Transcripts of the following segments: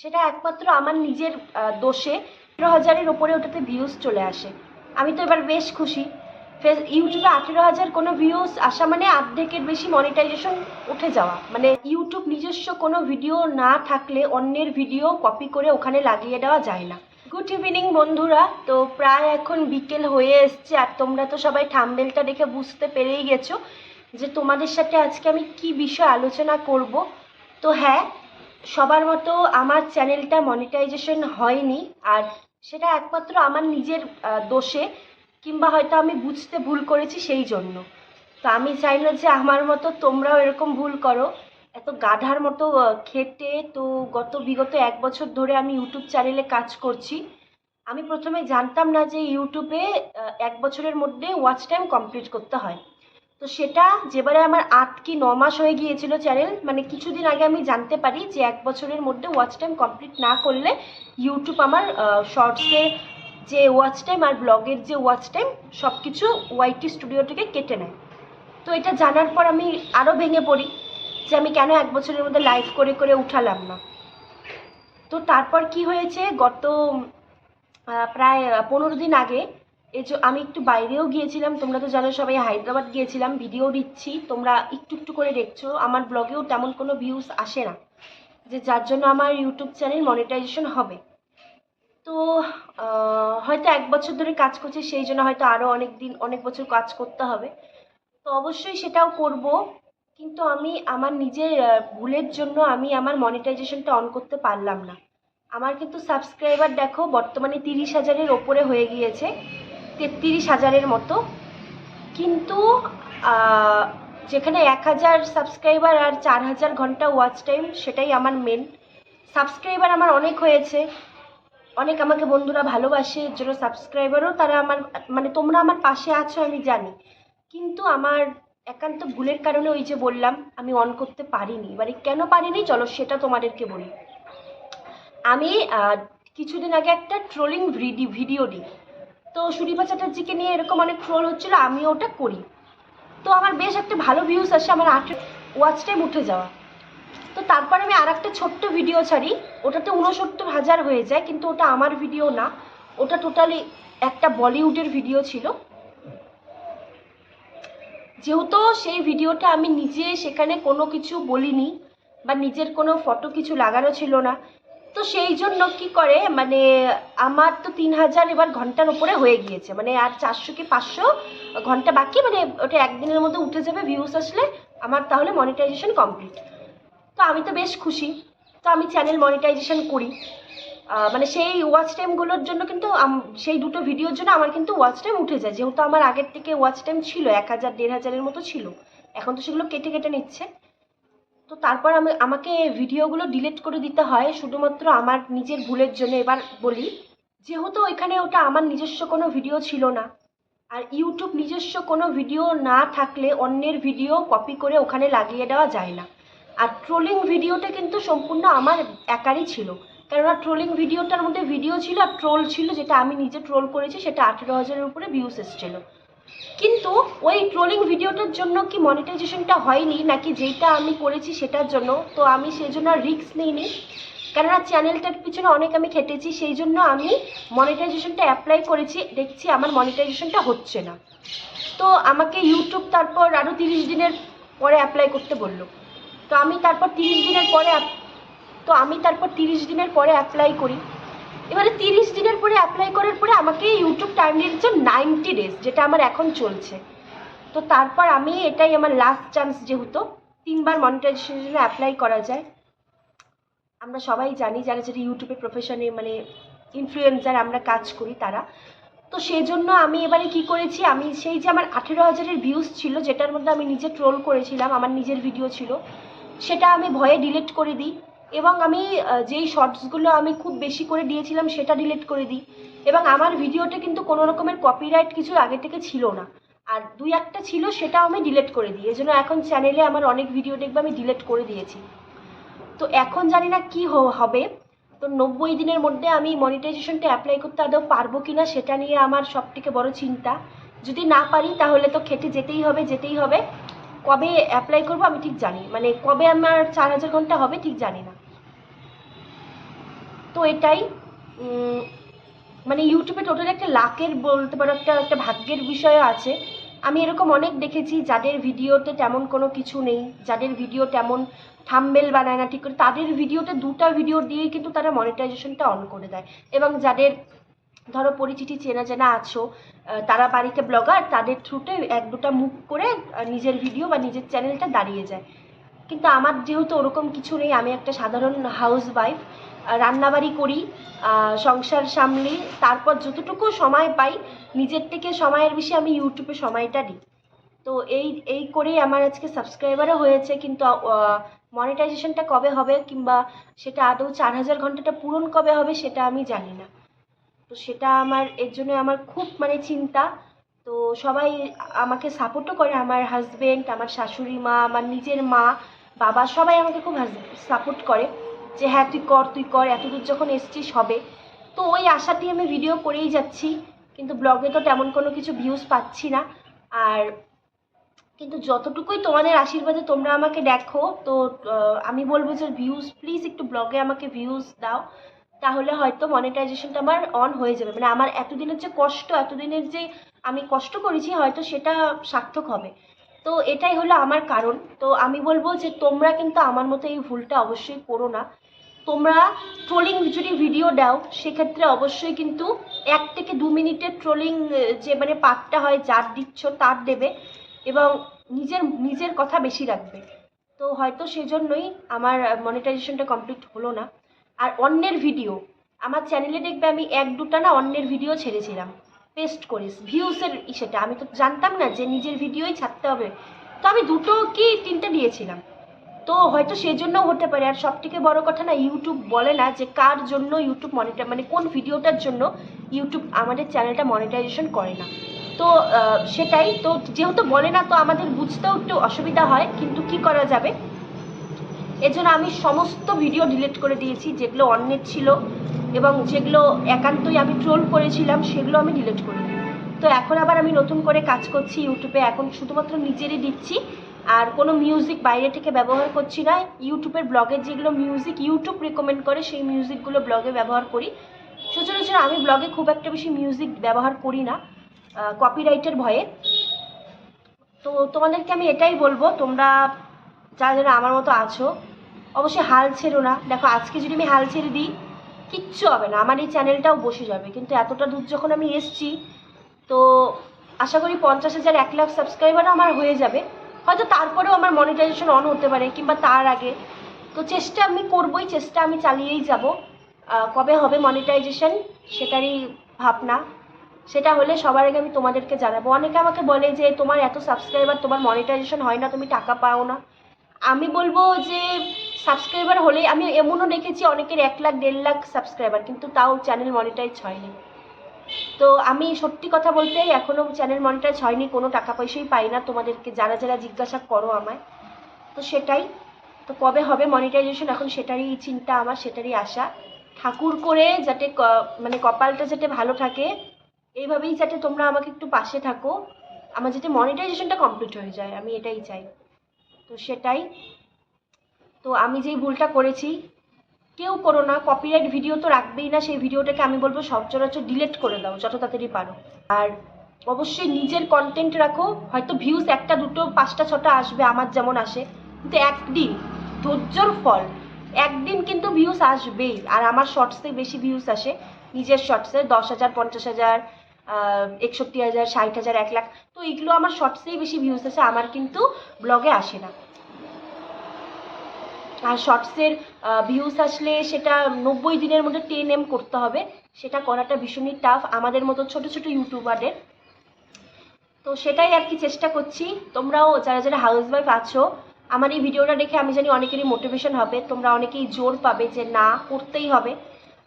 সেটা একমাত্র আমার নিজের দোষে। আঠেরো হাজারের ওপরে ওটাতে ভিউজ চলে আসে। আমি তো এবার বেশ খুশি। ফেস, ইউটিউবে আঠেরো হাজার কোনো ভিউজ আসা মানে আর্ধেকের বেশি মনিটাইজেশন উঠে যাওয়া। মানে ইউটিউব নিজস্ব কোনো ভিডিও না থাকলে অন্যের ভিডিও কপি করে ওখানে লাগিয়ে দেওয়া যায় না। গুড ইভিনিং বন্ধুরা। তো প্রায় এখন বিকেল হয়ে এসছে আর তোমরা তো সবাই থাম্বেলটা দেখে বুঝতে পেরেই গেছো যে তোমাদের সাথে আজকে আমি কি বিষয় আলোচনা করব। তো হ্যাঁ সবার মতো আমার চ্যানেলটা মনিটাইজেশন হয়নি, আর সেটা একমাত্র আমার নিজের দোষে, কিংবা হয়তো আমি বুঝতে ভুল করেছি সেই জন্য। তো আমি চাই না যে আমার মতো তোমরাও এরকম ভুল করো। এত গাধার মতো খেটে তো গত বিগত এক বছর ধরে আমি ইউটিউব চ্যানেলে কাজ করছি। আমি প্রথমে জানতাম না যে ইউটিউবে এক বছরের মধ্যে ওয়াচ টাইম কমপ্লিট করতে হয়। তো সেটা যেবারে আমার আট কি ন মাস হয়ে গিয়েছিল চ্যানেল মানে কিছুদিন আগে আমি জানতে পারি যে এক বছরের মধ্যে ওয়াচ টাইম কমপ্লিট না করলে ইউটিউব আমার শর্টসে যে ওয়াচ টাইম আর ব্লগের যে ওয়াচ টাইম সব কিছু ওয়াইটি স্টুডিও থেকে কেটে নেয়। তো এটা জানার পর আমি আরও ভেঙে পড়ি যে আমি কেন এক বছরের মধ্যে লাইভ করে করে উঠালাম না। তো তারপর কি হয়েছে? গত প্রায় পনেরো দিন আগে এই যে আমি একটু বাইরেও গিয়েছিলাম, তোমরা তো জানো সবাই হায়দ্রাবাদ গিয়েছিলাম ভিডিও দিচ্ছি, তোমরা একটু একটু করে দেখছ, আমার ব্লগেও তেমন কোনো ভিউজ আসে না। যে যার জন্য আমার ইউটিউব চ্যানেল মনিটাইজেশন হবে। তো হয়তো এক বছর ধরে কাজ করছি, সেই জন্য হয়তো আরও অনেক দিন, অনেক বছর কাজ করতে হবে। তো অবশ্যই সেটাও করব, কিন্তু আমি আমার নিজের ভুলের জন্য আমি আমার মনিটাইজেশনটা অন করতে পারলাম না। আমার কিন্তু সাবস্ক্রাইবার দেখো বর্তমানে তিরিশ হাজারের ওপরে হয়ে গিয়েছে। তেত্রিশ হাজারের মতো। কিন্তু যেখানে এক হাজার সাবস্ক্রাইবার আর চার হাজার ঘণ্টা ওয়াচ টাইম সেটাই আমার মেন সাবস্ক্রাইবার আমার অনেক হয়েছে। অনেক আমাকে বন্ধুরা ভালোবাসে এর জন্য সাবস্ক্রাইবারও তারা আমার মানে তোমরা আমার পাশে আছো আমি জানি। কিন্তু আমার একান্ত ভুলের কারণে ওই যে বললাম, আমি অন করতে পারিনি। এবারে কেন পারিনি? চলো সেটা তোমাদেরকে বলি। আমি কিছুদিন আগে একটা ট্রোলিং ভিডিও দিই। তো সুদীপা চ্যাটার্জিকে নিয়ে এরকম অনেক ট্রোল হচ্ছিল, আমিও ওটা করি। তো আমার বেশ একটা ভালো ভিউজ আসে আমার আট ওয়াচ টাইম উঠে যাওয়া। তো তারপর আমি আর একটা ছোট্ট ভিডিও ছাড়ি, ওটাতে উনসত্তর হাজার হয়ে যায়, কিন্তু ওটা আমার ভিডিও না। ওটা টোটালি একটা বলিউডের ভিডিও ছিল। যেহেতু সেই ভিডিওটা আমি নিজে সেখানে কোনো কিছু বলিনি, বা নিজের কোনো ফটো কিছু লাগানো ছিল না তো সেই জন্য কি করে মানে আমার তো তিন হাজার এবার ঘণ্টার উপরে হয়ে গিয়েছে। মানে আর চারশো কি পাঁচশো ঘণ্টা বাকি? মানে ওটা একদিনের মধ্যে উঠে যাবে ভিউস আসলে আমার তাহলে মনিটাইজেশন কমপ্লিট তো আমি তো বেশ খুশি। তো আমি চ্যানেল মনিটাইজেশন করি। মানে সেই ওয়াচ টাইমগুলোর জন্য কিন্তু সেই দুটো ভিডিওর জন্য আমার কিন্তু ওয়াচ টাইম উঠে যায়। যেহেতু আমার আগের থেকে ওয়াচ টাইম ছিল, এক হাজার, দেড় হাজারের মতো ছিল। এখন তো সেগুলো কেটে কেটে নিচ্ছে। তো তারপর আমি, আমাকে ভিডিওগুলো ডিলিট করে দিতে হয়, শুধুমাত্র আমার নিজের ভুলের জন্য। এবার বলি, যেহেতু ওইখানে ওটা আমার নিজস্ব কোনো ভিডিও ছিল না, আর ইউটিউব নিজস্ব কোনো ভিডিও না থাকলে অন্যের ভিডিও কপি করে ওখানে লাগিয়ে দেওয়া যায় না। আর ট্রোলিং ভিডিওটা কিন্তু সম্পূর্ণ আমার একারই ছিল। কেননা ট্রোলিং ভিডিওটার মধ্যে ভিডিও ছিল আর ট্রোল ছিল, যেটা আমি নিজে ট্রোল করেছি, সেটা আঠেরো হাজারের উপরে ভিউস এসেছিল। কিন্তু ওই ট্রোলিং ভিডিওটার জন্য কি মনিটাইজেশনটা হয়নি, নাকি যেটা আমি করেছি সেটার জন্য? তো আমি সেই জন্য রিস্ক নিইনি। কেননা চ্যানেলটার পিছনে অনেক আমি খেটেছি, সেই জন্য আমি মনিটাইজেশনটা অ্যাপ্লাই করেছি, দেখছি আমার মনিটাইজেশনটা হচ্ছে না। তো আমাকে ইউটিউব তারপর আরও তিরিশ দিনের পরে অ্যাপ্লাই করতে বলল। তো আমি তারপর তিরিশ দিনের পরে তো আমি তারপর তিরিশ দিনের পরে অ্যাপ্লাই করি। এবারে তিরিশ দিনের পরে অ্যাপ্লাই করার পরে আমাকে ইউটিউব টাইম দিয়েছে নাইনটি ডেজ যেটা আমার এখন চলছে। তো তারপর আমি এটাই আমার লাস্ট চান্স যেহেতু, তিনবার মনিটাইজেশনের জন্য অ্যাপ্লাই করা যায়। আমরা সবাই জানি, যারা যারা ইউটিউবে প্রফেশনে মানে ইনফ্লুয়েন্সার আমরা কাজ করি তারা। তো সেই জন্য আমি এবারে কি করেছি, আমি সেই যে আমার আঠেরো হাজারের ভিউজ ছিল, যেটার মধ্যে আমি নিজে ট্রোল করেছিলাম, আমার নিজের ভিডিও ছিল, সেটা আমি ভয়ে ডিলিট করে দিই। এবং আমি যেই শর্টসগুলো আমি খুব বেশি করে দিয়েছিলাম সেটা ডিলিট করে দিই। এবং আমার ভিডিওতে কিন্তু কোনো রকমের কপিরাইট কিছু আগে থেকে ছিল না। আর দুই একটা ছিল সেটাও আমি ডিলিট করে দিই। এজন্য এখন চ্যানেলে আমার অনেক ভিডিও দেখবে আমি ডিলিট করে দিয়েছি। তো এখন জানি না কি হবে। তো নব্বই দিনের মধ্যে আমি মনিটাইজেশনটা অ্যাপ্লাই করতে আদৌ পারব কি না সেটা নিয়ে আমার সব থেকে বড় চিন্তা। যদি না পারি তাহলে তো খেটে যেতেই হবে যেতেই হবে। কবে অ্যাপ্লাই করব আমি ঠিক জানি মানে কবে আমার চার হাজার ঘণ্টা হবে ঠিক জানি না। তো এটাই মানে ইউটিউবে টোটাল একটা লাকের বলতে পারো, একটা একটা ভাগ্যের বিষয় আছে। আমি এরকম অনেক দেখেছি যাদের ভিডিওতে তেমন কোনো কিছু নেই, যাদের ভিডিও তেমন থাম্বেল বানায় না, ঠিক করে তাদের ভিডিওতে দুটো ভিডিও দিয়েই কিন্তু তারা মনিটাইজেশনটা অন করে দেয়। এবং যাদের, ধরো পরিচিতি চেনা জানা আছো তারা বাড়িতে ব্লগার তাদের থ্রুতে এক দুটা মুখ করে নিজের ভিডিও বা নিজের চ্যানেলটা দাঁড়িয়ে যায়। কিন্তু আমার যেহেতু ওরকম কিছু নেই, আমি একটা সাধারণ হাউস ওয়াইফ রান্নাবাড়ি করি সংসার সামলি, তারপর যতটুকু সময় পাই, নিজের থেকে সময়ের বেশি আমি ইউটিউবে সময়টা দিই। তো এই এই করেই আমার আজকে সাবস্ক্রাইবারও হয়েছে, কিন্তু মনিটাইজেশনটা কবে হবে কিংবা সেটা আদৌ চার হাজার ঘন্টাটা পূরণ কবে হবে সেটা আমি জানি না। তো সেটা আমার, এর জন্য আমার খুব মানে চিন্তা। তো সবাই আমাকে সাপোর্টও করে, আমার হাজবেন্ড আমার শাশুড়ি মা, আমার নিজের মা বাবা সবাই আমাকে খুব সাপোর্ট করে যে হ্যাঁ তুই কর তুই কর, এতদূর যখন এসছিস হবে। তো ওই আশাটি আমি ভিডিও করেই যাচ্ছি, কিন্তু ব্লগে তো তেমন কোনো কিছু ভিউজ পাচ্ছি না। আর কিন্তু যতটুকুই তোমাদের আশীর্বাদে তোমরা আমাকে দেখো, তো আমি বলব যে ভিউজ প্লিজ একটু ব্লগে আমাকে ভিউজ দাও। তাহলে হয়তো মনিটাইজেশনটা আমার অন হয়ে যাবে। মানে আমার এতদিনের যে কষ্ট, এতদিনের যে আমি কষ্ট করেছি, হয়তো সেটা সার্থক হবে। তো এটাই হলো আমার কারণ। তো আমি বলব যে তোমরা কিন্তু আমার মতো এই ভুলটা অবশ্যই করো না। তোমরা ট্রোলিং যদি ভিডিও দাও, সেক্ষেত্রে অবশ্যই কিন্তু এক থেকে দু মিনিটের ট্রোলিং যে মানে পার্টটা হয়, যার দিচ্ছ তার দেবে এবং নিজের নিজের কথা বেশি রাখবে। তো হয়তো সেজন্যই আমার মনিটাইজেশনটা কমপ্লিট হলো না। আর অন্যের ভিডিও আমার চ্যানেলে দেখবে আমি এক দুটা না অন্যের ভিডিও ছেড়েছিলাম। পেস্ট করিস ভিউসের সেটা আমি তো জানতাম না যে নিজের ভিডিওই ছাড়তে হবে। তো আমি দুটো কি তিনটে দিয়েছিলাম। তো হয়তো সেজন্য হতে পারে। আর সব থেকে বড় কথা না ইউটিউব বলে না যে কার জন্য ইউটিউব মনিটার মানে কোন ভিডিওটার জন্য ইউটিউব আমাদের চ্যানেলটা মনিটাইজেশন করে না। তো সেটাই। তো যেহেতু বলে না, তো আমাদের বুঝতেও একটু অসুবিধা হয়। কিন্তু কি করা যাবে? এজন্য আমি সমস্ত ভিডিও ডিলিট করে দিয়েছি, যেগুলো অন্যের ছিল এবং যেগুলো একান্তই আমি ট্রোল করেছিলাম, সেগুলো আমি ডিলিট করে দিই তো এখন আবার আমি নতুন করে কাজ করছি ইউটিউবে এখন শুধুমাত্র নিজেরই দিচ্ছি, আর কোনো মিউজিক বাইরে থেকে ব্যবহার করছি না। ইউটিউবের ব্লগের যেগুলো মিউজিক ইউটিউব রেকমেন্ড করে, সেই মিউজিকগুলো ব্লগে ব্যবহার করি। সচরাচর আমি ব্লগে খুব একটা বেশি মিউজিক ব্যবহার করি না কপিরাইটের ভয়ে। তো তোমাদেরকে আমি এটাই বলব, তোমরা যারা যারা আমার মতো আছো অবশ্যই হাল ছেড়ো না। দেখো, আজকে যদি আমি হাল ছেড়ে দিই, কিচ্ছু হবে না। আমার এই চ্যানেলটাও বসে যাবে। কিন্তু এতটা দূর যখন আমি এসছি, তো আশা করি পঞ্চাশ হাজার, এক লাখ সাবস্ক্রাইবারও আমার হয়ে যাবে। হয়তো তারপরেও আমার মনিটাইজেশন অন হতে পারে, কিংবা তার আগে। তো চেষ্টা আমি করবই, চেষ্টা আমি চালিয়েই যাব। কবে হবে মনিটাইজেশন সেটারই ভাবনা। সেটা হলে সবার আগে আমি তোমাদেরকে জানাব। অনেকে আমাকে বলে যে, তোমার এত সাবস্ক্রাইবার তোমার মনিটাইজেশন হয় না, তুমি টাকা পাও না। আমি বলব যে সাবস্ক্রাইবার হলে আমি এমনও দেখেছি অনেকের এক লাখ, দেড় লাখ সাবস্ক্রাইবার কিন্তু তাও চ্যানেল মনিটাইজ হয়নি। তো আমি সত্যি কথা বলতে এখনও চ্যানেল মনিটাইজ হয়নি, কোনো টাকা পয়সাই পাই না। তোমাদেরকে যারা যারা জিজ্ঞাসা করো আমায়, তো সেটাই। তো কবে হবে মনিটাইজেশন এখন সেটারই চিন্তা আমার, সেটারই আশা। ঠাকুর করে যাতে মানে কপালটা যাতে ভালো থাকে, এইভাবেই যাতে তোমরা আমাকে একটু পাশে থাকো। আমার যাতে মনিটাইজেশনটা কমপ্লিট হয়ে যায়, আমি এটাই চাই। তো সেটাই। তো আমি যেই ভুলটা করেছি, কেউ করো না কপিরাইট ভিডিও তো রাখবেই না, সেই ভিডিওটাকে আমি বলব সচরাচর ডিলিট করে দাও, যত তাড়াতাড়ি পারো। আর অবশ্যই নিজের কন্টেন্ট রাখো, হয়তো ভিউজ একটা, দুটো, পাঁচটা, ছটা আসবে, আমার যেমন আসে, কিন্তু একদিন, ধৈর্যর ফল, একদিন কিন্তু ভিউজ আসবেই। আর আমার শর্টসে বেশি ভিউজ আসে, নিজের শর্টসে দশ হাজার, পঞ্চাশ হাজার একষট্টি হাজার, ষাট হাজার, এক লাখ। তো এগুলো আমার শর্টসেই বেশি ভিউজ আসে, আমার কিন্তু ব্লগে আসে না। আর শর্টসের ভিউজ আসলে সেটা নব্বই দিনের মধ্যে টেন এম করতে হবে। সেটা করাটা ভীষণই টাফ আমাদের মতো ছোট ছোট ইউটিউবারদের তো সেটাই আর কি চেষ্টা করছি। তোমরাও যারা যারা হাউস ওয়াইফ আছো, আমার এই ভিডিওটা দেখে আমি জানি অনেকেরই মোটিভেশন হবে। তোমরা অনেকেই জোর পাবে যে না, করতেই হবে।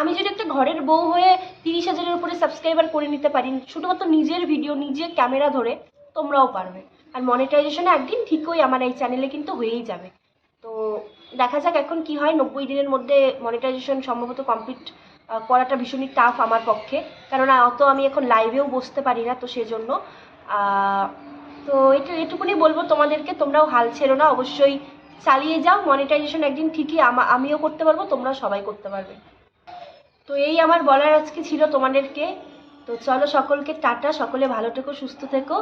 আমি যদি একটা ঘরের বউ হয়ে তিরিশ হাজারের উপরে সাবস্ক্রাইবার করে নিতে পারি, শুধুমাত্র নিজের ভিডিও নিজের ক্যামেরা ধরে, তোমরাও পারবে। আর মনিটাইজেশনে একদিন ঠিকই আমার এই চ্যানেলে কিন্তু হয়েই যাবে। তো দেখা যাক এখন কি হয়, নব্বই দিনের মধ্যে মনিটাইজেশন সম্ভবত কমপ্লিট করাটা ভীষণই টাফ আমার পক্ষে। কেননা অত আমি এখন লাইভেও বসতে পারি না, তো সেজন্য তো এটা, এটুকুনি বলব তোমাদেরকে, তোমরাও হাল ছেড়ো না, অবশ্যই চালিয়ে যাও। মনিটাইজেশন একদিন ঠিকই আমিও করতে পারব তোমরাও সবাই করতে পারবে। তো এই আমার বলার আজকে ছিল তোমাদেরকে। তো চলো সকলকে টাটা, সকলে ভালো থেকো, সুস্থ থেকো।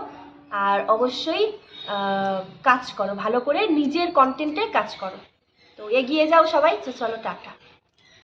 আর অবশ্যই কাজ করো, ভালো করে নিজের কন্টেন্টে কাজ করো। তো এগিয়ে যাও সবাই, তো চলো টাটা।